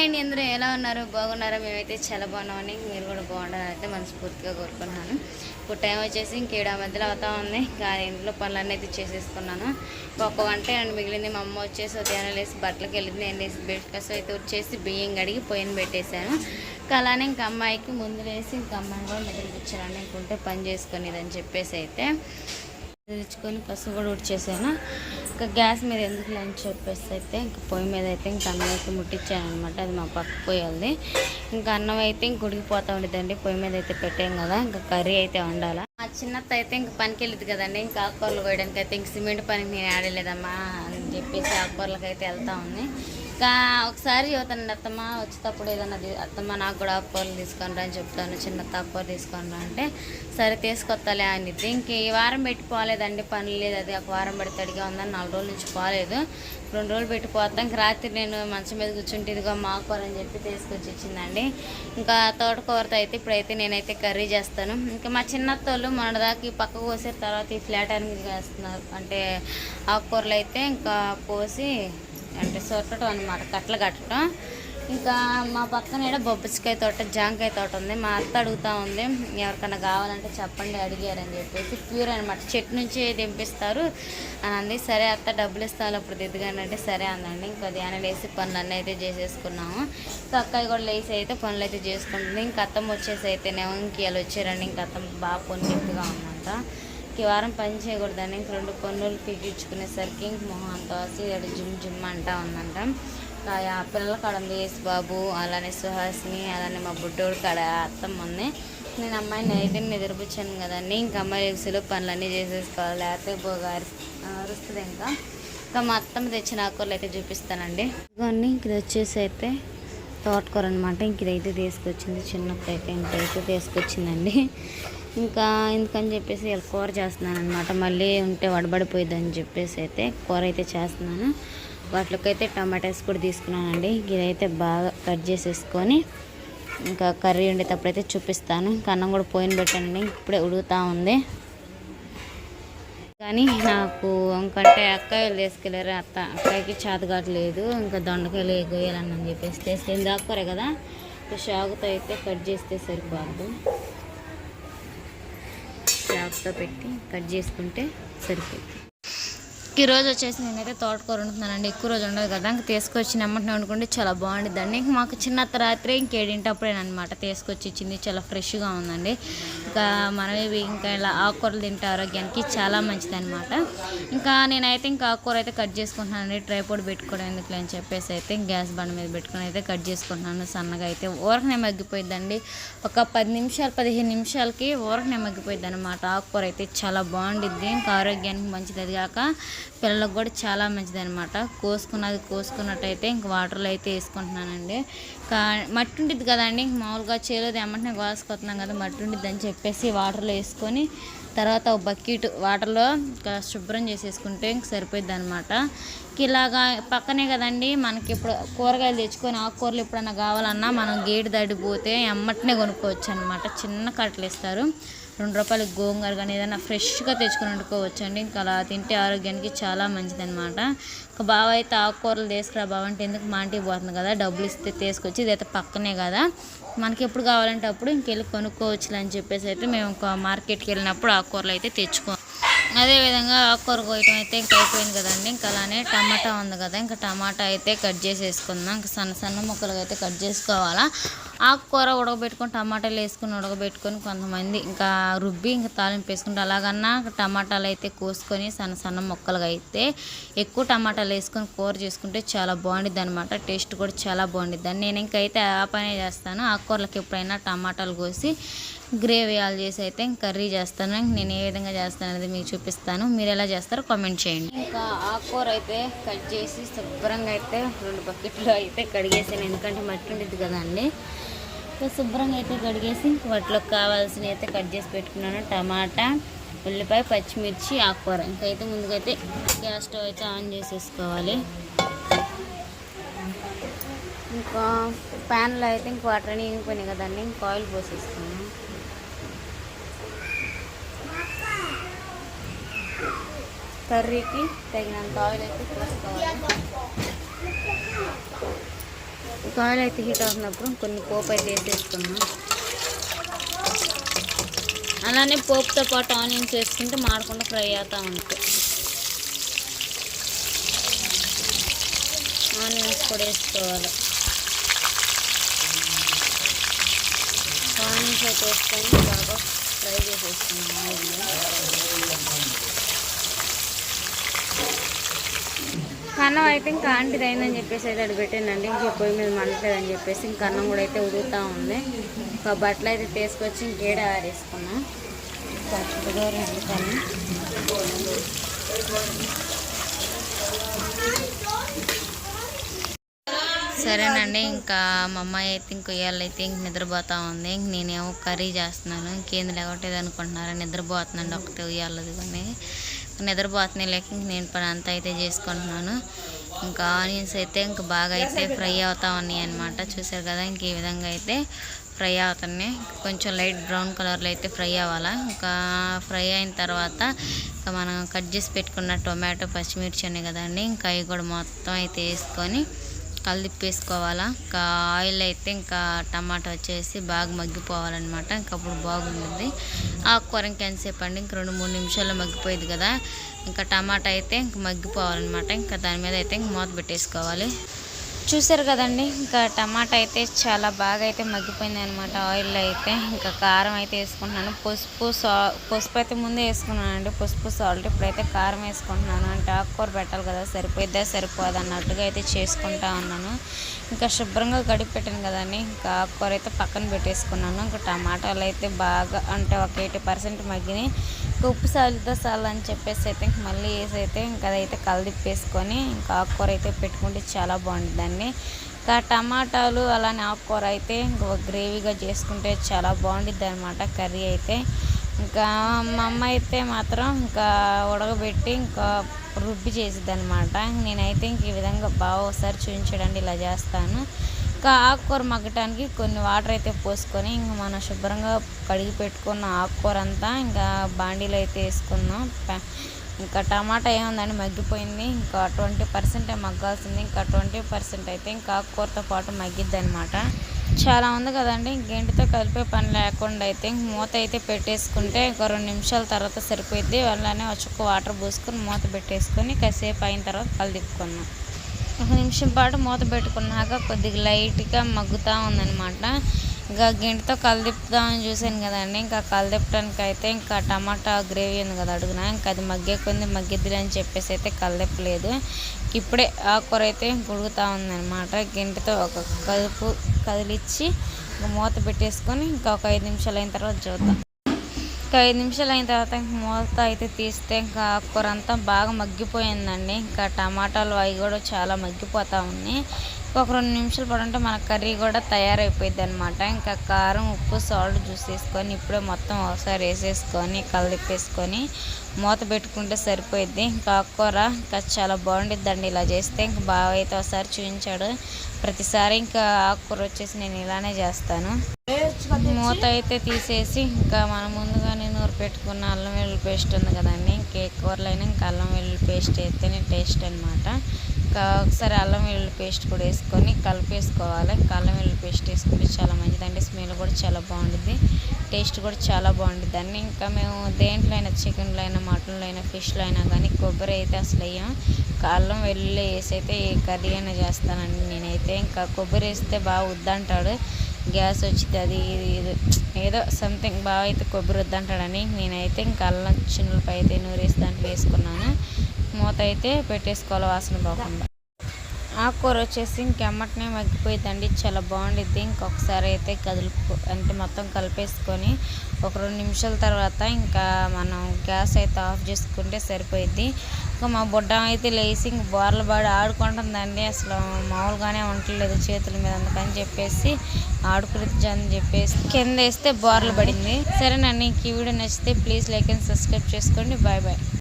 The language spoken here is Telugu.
హాయ్ అండి అందరూ ఎలా ఉన్నారు? బాగున్నారా? మేమైతే చాలా బాగున్నామని మీరు కూడా బాగుండాలని అయితే మనస్ఫూర్తిగా కోరుకున్నాను ఇప్పుడు టైం వచ్చేసి ఇంకేడా మధ్యలో అవుతా ఉంది. కానీ ఇంట్లో పనులన్నీ అయితే చేసేసుకున్నాను. ఒక వంట అండ్ మిగిలింది మా అమ్మ వచ్చేసి ఉదయాన్నే లేసి బట్టలకు వెళ్ళింది. నేను లేసి బ్రేక్ఫాస్ట్ అయితే వచ్చేసి బియ్యం కడిగి పొయ్యిన పెట్టేశాను. ఇంకా అలానే ఇంకా అమ్మాయికి ముందు లేసి ఇంకా అమ్మాయిని కూడా నిద్రపించాను ఇంకుంటే పని చేసుకునేదని చెప్పేసి అయితే తెచ్చుకొని పసుపు కూడా ఉడిచేసాను. ఇంకా గ్యాస్ మీద ఎందుకు అని చెప్పేసి అయితే ఇంకా పొయ్యి మీద అయితే ఇంకా అన్నం అయితే ముట్టించాను అనమాట అది మా పక్క పొయ్యి ఇంకా అన్నం అయితే ఇంక ఉడికిపోతూ ఉండేదండి పొయ్యి మీద అయితే పెట్టాం కదా. ఇంకా కర్రీ అయితే వండాలా. మా చిన్నత్త అయితే ఇంక పనికి వెళ్ళింది కదండి. ఇంకా ఆకుకూరలు కోయడానికి అయితే ఇంక సిమెంట్ పనికి నేను ఆడలేదమ్మా అని చెప్పేసి ఆకుకూరలకు అయితే వెళ్తా ఉంది. ఇంకా ఒకసారి యువతనండి అత్తమ్మ వచ్చేటప్పుడు ఏదన్నా అత్తమ్మ నాకు కూడా ఆకుకూరలు తీసుకొని రా అని చెప్తాను చిన్న ఆకుకూర తీసుకొని రా అంటే సరే తీసుకొస్తాలే అనిద్ది ఇంక ఈ వారం పెట్టుకోలేదండి పనులు పని లేదు అది ఒక వారం పడితే అడిగా ఉందని నాలుగు రోజుల నుంచి పోలేదు. రెండు రోజులు పెట్టిపోతాం ఇంక రాత్రి నేను మంచం మీద కూర్చుంటే ఇదిగో మాకూర అని చెప్పి తీసుకొచ్చి ఇచ్చిందండి. ఇంకా తోటకూరతో అయితే ఇప్పుడైతే నేనైతే కర్రీ చేస్తాను. ఇంకా మా చిన్నత్తోళ్ళు మొన్నదాకా ఈ పక్క కోసిన తర్వాత ఈ ఫ్లాట్ అని వేస్తున్నారు అంటే ఆకుకూరలు అయితే ఇంకా కోసి అంటే సొట్టడం అనమాట కట్టలు కట్టడం. ఇంకా మా పక్కన ఈడ బొబ్బసికాయ తోట జాంకాయ తోట ఉంది. మా అత్త అడుగుతా ఉంది ఎవరికైనా కావాలంటే చెప్పండి అడిగారని చెప్పేసి ప్యూర్ అనమాట చెట్టు నుంచి దింపిస్తారు అని అంది. సరే అత్త డబ్బులు ఇస్తాను అప్పుడు దిద్దుగాని అంటే సరే అందండి ఇంకా ధ్యానం వేసి పనులన్నీ అయితే చేసేసుకున్నాము. ఇంకా అక్కయ్య కూడా లేచి అయితే పనులు అయితే చేసుకుంటుంది. ఇంకా అత్తమ్మ వచ్చేసి అయితేనేమో ఇంక వీళ్ళు వచ్చారండి ఇంకా అత్తమ్మ బాగా పొన్నిట్టుగా ఉందంట. ఈ వారం పని చేయకూడదని ఇంక రెండు పన్నులు పీకించుకునేసరికి ఇంక మొహం అంతా ఇక్కడ జిమ్ జిమ్ అంటా ఉందంట. ఆ పిల్లల కాడ ఉంది యేసు బాబు అలానే సుహాసిని అలానే మా బుడ్డోడు కాడ అత్తమ్మ ఉంది. నేను అమ్మాయిని అయితే నిద్రపుచ్చాను కదండి ఇంకా అమ్మాయి ఎగుసులు పనులన్నీ చేసేసుకోవాలి లేకపోతే బోగారి అరుస్తుంది ఇంకా. ఇంకా మా అత్తమ్మ తెచ్చిన ఆకూరలు అయితే చూపిస్తానండి. కొన్ని ఇంక ఇది వచ్చేసి అయితే తోటకూర అనమాట ఇంక ఇదైతే తీసుకొచ్చింది చిన్నప్పుడు అయితే ఇంకైతే తీసుకొచ్చిందండి. ఇంకా ఎందుకని చెప్పేసి ఇలా కూర చేస్తున్నాను అనమాట మళ్ళీ ఉంటే వడబడిపోయిందని చెప్పేసి అయితే కూర అయితే చేస్తున్నాను. వాటికైతే టమాటాస్ కూడా తీసుకున్నానండి. ఇదైతే బాగా కట్ చేసేసుకొని ఇంకా కర్రీ ఉండేటప్పుడు అయితే చూపిస్తాను. ఇంకా అన్నం కూడా పోయిన పెట్టానండి. ఇప్పుడే ఉడుగుతూ ఉంది. కానీ నాకు ఇంకంటే అక్కయ్యలు తీసుకెళ్ళారు. అత్త అక్కయ్యకి చేతగాట్లేదు ఇంకా దొండకాయలు ఎగవేయాలని చెప్పేసి తీసుకెళ్ళి దాక్కరే కదా. షాగుతో అయితే కట్ చేస్తే సరిపోద్దు. షాగుతో పెట్టి కట్ చేసుకుంటే సరిపోతుంది. ఈ రోజు వచ్చేసి నేనైతే తోటకూర వండుతున్నానండి. ఎక్కువ రోజు ఉండదు కదా ఇంకా తీసుకొచ్చి నమ్మటం వండుకుంటే చాలా బాగుంటుందండి ఇంక మాకు చిన్న రాత్రి ఇంకేడింటప్పుడేనమాట తీసుకొచ్చి ఇచ్చింది. చాలా ఫ్రెష్గా ఉందండి. ఇంకా మనవి ఇంకా ఇలా ఆకుకూరలు తింటే ఆరోగ్యానికి చాలా మంచిది అనమాట ఇంకా నేనైతే ఇంకా ఆకుకూర అయితే కట్ చేసుకుంటున్నానండి. ట్రైపోడ్ పెట్టుకోవడం ఎందుకు అని చెప్పేసి అయితే గ్యాస్ బండ మీద పెట్టుకొని అయితే కట్ చేసుకుంటున్నాను. సన్నగా అయితే ఊరకనే మగ్గిపోయిందండి ఒక పది నిమిషాలు పదిహేను నిమిషాలకి ఊరకనే మగ్గిపోయిద్ది అనమాట ఆకుకూర అయితే చాలా బాగుండిద్ది. ఇంకా ఆరోగ్యానికి మంచిది అది కాక పిల్లలకు కూడా చాలా మంచిది అనమాట కోసుకున్నది కోసుకున్నట్టయితే ఇంక వాటర్లో అయితే వేసుకుంటున్నానండి. కా మట్టి ఉంటుంది కదండి ఇంక మామూలుగా చేలో ఏమంటే కోసుకొస్తున్నాం కదా మట్టి ఉంటుంది అని చెప్పేసి వాటర్లో వేసుకొని తర్వాత ఒక బకెట్ వాటర్లో శుభ్రం చేసేసుకుంటే ఇంక సరిపోద్ది అనమాట ఇలాగా పక్కనే కదండి మనకి ఇప్పుడు కూరగాయలు తెచ్చుకొని ఆకుకూరలు ఎప్పుడన్నా కావాలన్నా మనం గేటు దాటిపోతే ఎమ్మటనే కొనుక్కోవచ్చు అనమాట చిన్న కట్టలు ఇస్తారు రెండు రూపాయలు గోంగూర కానీ ఏదైనా ఫ్రెష్గా తెచ్చుకొని వండుకోవచ్చు అండి ఇంకా అలా తింటే ఆరోగ్యానికి చాలా మంచిది అనమాట ఇంకా బావ అయితే ఆకుకూరలు తీసుకురా బావ అంటే ఎందుకు మా ఇంటికి పోతుంది కదా డబ్బులు ఇస్తే తీసుకొచ్చి ఇదైతే పక్కనే కదా. మనకి ఎప్పుడు కావాలంటే అప్పుడు ఇంకెళ్ళి కొనుక్కోవచ్చు అని చెప్పేసి అయితే మేము ఇంకా మార్కెట్కి వెళ్ళినప్పుడు ఆకుకూరలు అయితే తెచ్చుకో. అదేవిధంగా ఆకుకూర కోయటం అయితే ఇంకా అయిపోయింది కదండి. ఇంకా అలానే టమాటా ఉంది కదా ఇంకా టమాటా అయితే కట్ చేసేసుకుందాం. ఇంకా సన్న సన్న ముక్కలుగా అయితే కట్ చేసుకోవాలా. ఆకుకూర ఉడకబెట్టుకొని టమాటాలు వేసుకొని ఉడకబెట్టుకొని కొంతమంది ఇంకా రుబ్బి ఇంకా తాలింపు వేసుకుంటే అలాగన్నా టమాటాలు అయితే కోసుకొని సన్న సన్న ముక్కలుగా అయితే ఎక్కువ టమాటాలు వేసుకొని కూర చేసుకుంటే చాలా బాగుండిద్ది అనమాట టేస్ట్ కూడా చాలా బాగుండిద్ది. నేను ఇంకైతే ఆ పనే చేస్తాను. ఆకుకూరలకు ఎప్పుడైనా టమాటాలు కోసి గ్రేవీ ఆలు చేసి అయితే కర్రీ చేస్తాను. నేను ఏ విధంగా చేస్తాను అనేది మీకు చూపిస్తాను. మీరు ఎలా చేస్తారో కామెంట్ చేయండి. ఇంకా ఆకుకూర అయితే కట్ చేసి శుభ్రంగా అయితే రెండు బకెట్లు అయితే కడిగేసాను. ఎందుకంటే మట్టి ఉండేది కదండి. శుభ్రంగా అయితే కడిగేసి వాటిలో కావాల్సినవి అయితే కట్ చేసి పెట్టుకున్నాను. టమాటా ఉల్లిపాయ పచ్చిమిర్చి ఆకుకూర. ఇంకైతే ముందుకైతే గ్యాస్ స్టవ్ అయితే ఆన్ చేసేసుకోవాలి. ఇంకా ప్యాన్లో అయితే ఇంక వాటర్ అని ఇంగిపోయినాయి కదండి ఇంక ఆయిల్ పోసేసుకున్నాం కర్రీకి తగినంత ఆయిల్ అయితే పోసుకోవాలి. ఆయిల్ అయితే హీట్ అవుతున్నప్పుడు కొన్ని పోపు అయితే వేసేసుకున్నాం అలానే పోపుతో పాటు ఆనియన్స్ వేసుకుంటే మాడకుండా ఫ్రై అవుతూ ఉంటాయి. ఆనియన్స్ కూడా వేసుకోవాలి. ఆనియన్స్ అయితే వేసుకొని బాగా ఫ్రై చేసేసుకున్నాం ఆయిల్ అన్నం అయితే ఇంకా ఆంటీది అయిందని చెప్పేసి అయితే అది పెట్టానండి ఇంక పొయ్యి మీద మండలేదని చెప్పేసి ఇంకా అన్నం కూడా అయితే ఉడుగుతూ ఉంది. ఇంకా బట్టలు అయితే తీసుకొచ్చి ఇంకేడ ఆరేసుకున్నాం. పచ్చుగా రెండు సరేనండి ఇంకా మా అమ్మాయి అయితే ఇంక ఇవాళ అయితే ఇంక నిద్రపోతూ ఉంది. ఇంక నేనేమో కర్రీ చేస్తున్నాను. ఇంకేంది లేకపోతే అనుకుంటున్నారా? నిద్రపోతుందండి ఒకటి ఉయ్యాలది కానీ నిద్రపోతున్నాయి లేక ఇంక నేను పని అంతా అయితే చేసుకుంటున్నాను. ఇంకా ఆనియన్స్ అయితే ఇంకా బాగా అయితే ఫ్రై అవుతా ఉన్నాయి అనమాట చూసారు కదా ఇంక ఈ విధంగా అయితే ఫ్రై అవుతున్నాయి. కొంచెం లైట్ బ్రౌన్ కలర్లో అయితే ఫ్రై అవ్వాలా? ఇంకా ఫ్రై అయిన తర్వాత ఇంకా మనం కట్ చేసి పెట్టుకున్న టొమాటో పచ్చిమిర్చి ఉన్నాయి కదండి ఇంకా అవి కూడా మొత్తం అయితే వేసుకొని కలిపేసుకోవాలా ఇంకా ఆయిల్ అయితే ఇంకా టమాటా వచ్చేసి బాగా మగ్గిపోవాలన్నమాట. ఇంకా అప్పుడు బాగుంటుంది. ఆకుకూర ఇంకా అండి? ఇంక రెండు మూడు నిమిషాల్లో మగ్గిపోయింది కదా. ఇంకా టమాటా అయితే ఇంక మగ్గిపోవాలన్నమాట. ఇంకా దాని మీద అయితే ఇంక మూత పెట్టేసుకోవాలి. చూసారు కదండి ఇంకా టమాటా అయితే చాలా బాగా అయితే మగ్గిపోయింది అనమాట ఆయిల్ అయితే ఇంకా కారం అయితే వేసుకుంటున్నాను. పసుపు సా పసుపు అయితే ముందే వేసుకున్నానండి. పసుపు సాల్ట్ ఇప్పుడైతే కారం వేసుకుంటున్నాను. అంటే ఆకుకూర పెట్టాలి కదా సరిపోయిద్దా సరిపోదు అన్నట్టుగా అయితే చేసుకుంటా ఉన్నాను. ఇంకా శుభ్రంగా గడిపి పెట్టాను కదండి. ఇంకా ఆకుకూర అయితే పక్కన పెట్టేసుకున్నాను. ఇంకా టమాటాలు అయితే బాగా అంటే ఒక ఎయిటీ పర్సెంట్ మగ్గినాయి. ఉప్పు సాలుతో సాల్ అని చెప్పేసి అయితే ఇంక మళ్ళీ వేసి అయితే ఇంకా అదైతే కలిదిప్పేసుకొని ఇంకా ఆకుకూర అయితే పెట్టుకుంటే చాలా బాగుంటుందండి. ఇంకా టమాటాలు అలానే ఆకుకూర అయితే ఇంక గ్రేవీగా చేసుకుంటే చాలా బాగుంటుంది అనమాట కర్రీ అయితే. ఇంకా మా అమ్మ అయితే మాత్రం ఇంకా ఉడకబెట్టి ఇంకా రుబ్బి చేసిద్ది అనమాట నేనైతే ఇంక ఈ విధంగా బాగా ఒకసారి చూపించడండి ఇలా చేస్తాను. ఇంకా ఆకుకూర మగ్గటానికి కొన్ని వాటర్ అయితే పోసుకొని ఇంకా మనం శుభ్రంగా కడిగి పెట్టుకున్న ఆకుకూర అంతా ఇంకా బాండీలో అయితే వేసుకున్నాం. ఇంకా టమాటా ఏముందని మగ్గిపోయింది. ఇంకా ట్వంటీ పర్సెంట్ మగ్గాల్సింది. ఇంకా ట్వంటీ పర్సెంట్ అయితే ఇంకా ఆకుకూరతో పాటు మగ్గిద్ది అనమాట చాలా ఉంది కదండి. ఇంకేంటితో కలిపే పని లేకుండా అయితే ఇంక మూత అయితే పెట్టేసుకుంటే ఒక రెండు నిమిషాల తర్వాత సరిపోద్ది అలానే వచ్చి వాటర్ పోసుకొని మూత పెట్టేసుకొని కాసేపు అయిన తర్వాత కలిదిప్పుకున్నాం ఒక నిమిషం పాటు మూత పెట్టుకున్నాక కొద్దిగా లైట్గా మగ్గుతూ ఉందన్నమాట. ఇంకా గింటతో కలదిప్పుదామని చూశాను కదండి. ఇంకా కలదిప్పడానికి అయితే ఇంకా టమాటా గ్రేవీ ఉంది కదా అడుగున. ఇంకా అది మగ్గే కొంది మగ్గిద్ది అని చెప్పేసి అయితే కలదిప్పలేదు ఇప్పుడే ఆకుకూర అయితే ఉడుకుతూ ఉందన్నమాట. గింటతో ఒక కదుపు కదిలిచ్చి మూత పెట్టేసుకొని ఇంకా ఒక ఐదు నిమిషాలు అయిన తర్వాత చూద్దాం. ఇంకా ఐదు నిమిషాలు అయిన తర్వాత ఇంక మూత అయితే తీస్తే ఇంకా ఆకుకూర అంతా బాగా మగ్గిపోయిందండి. ఇంకా టమాటాలు అవి కూడా చాలా మగ్గిపోతూ ఉన్నాయి. ఒక రెండు నిమిషాలు పడుంటే మన కర్రీ కూడా తయారైపోయింది అనమాట ఇంకా కారం ఉప్పు సాల్ట్ చూసేసుకొని ఇప్పుడే మొత్తం ఒకసారి వేసేసుకొని కలిపేసుకొని మూత పెట్టుకుంటే సరిపోయిద్ది. ఇంకా ఆకుకూర ఇంకా చాలా బాగుండిద్దండి. ఇలా చేస్తే ఇంకా బాగా అయితే ఒకసారి చూపించాడు. ప్రతిసారి ఇంకా ఆకుకూర వచ్చేసి నేను ఇలానే చేస్తాను. మూత అయితే తీసేసి ఇంకా మనం ముందుగానే పెట్టుకున్న అల్లం వెల్లుల్లి పేస్ట్ ఉంది కదండి కూరలు కూరలైనా ఇంకా అల్లం వెల్లుల్లి పేస్ట్ వేస్తేనే టేస్ట్ అనమాట ఇంకా ఒకసారి అల్లం వెల్లుల్లి పేస్ట్ కూడా వేసుకొని కలిపేసుకోవాలి. ఇంకా అల్లం వెల్లుల్లి పేస్ట్ వేసుకుంటే చాలా మంచిదండి స్మెల్ కూడా చాలా బాగుంటుంది టేస్ట్ కూడా చాలా బాగుంటుంది అండి ఇంకా మేము దేంట్లో అయినా చికెన్లో అయినా మటన్లో అయినా ఫిష్లో అయినా కానీ కొబ్బరి అయితే అసలు వేయం. అల్లం వెల్లుల్లి వేసి అయితే ఏ కర్రీ అయినా చేస్తానండి నేనైతే. ఇంకా కొబ్బరి వేస్తే బాగా వద్దంటాడు గ్యాస్ వచ్చింది అది ఇది ఇది. ఏదో సంథింగ్ బాగా అయితే కొబ్బరి వద్దంటాడని నేనైతే ఇంకా అల్లం చిన్నులపై అయితే నూరేసి దాంట్లో వేసుకున్నాను. మూత అయితే పెట్టేసుకోవాలి వాసన పోకుండా. ఆకుకూర వచ్చేసి ఇంకెమ్మటనే మగ్గిపోయిందండి చాలా బాగుండిద్ది. ఇంకొకసారి అయితే కదులుపు అంటే మొత్తం కలిపేసుకొని ఒక రెండు నిమిషాల తర్వాత ఇంకా మనం గ్యాస్ అయితే ఆఫ్ చేసుకుంటే సరిపోయిద్ది. ఇంకా మా బుడ్డ అయితే లేచి ఇంక బోర్ల పడి ఆడుకుంటుందండి. అసలు మామూలుగానే ఉండట్లేదు చేతుల మీద అందుకని చెప్పేసి ఆడుకునిద్ది అని చెప్పేసి కింద వేస్తే బోర్లు పడింది. సరేనండి ఇంక ఈ వీడియో నచ్చితే ప్లీజ్ లైక్ అండ్ సబ్స్క్రైబ్ చేసుకోండి. Bye bye.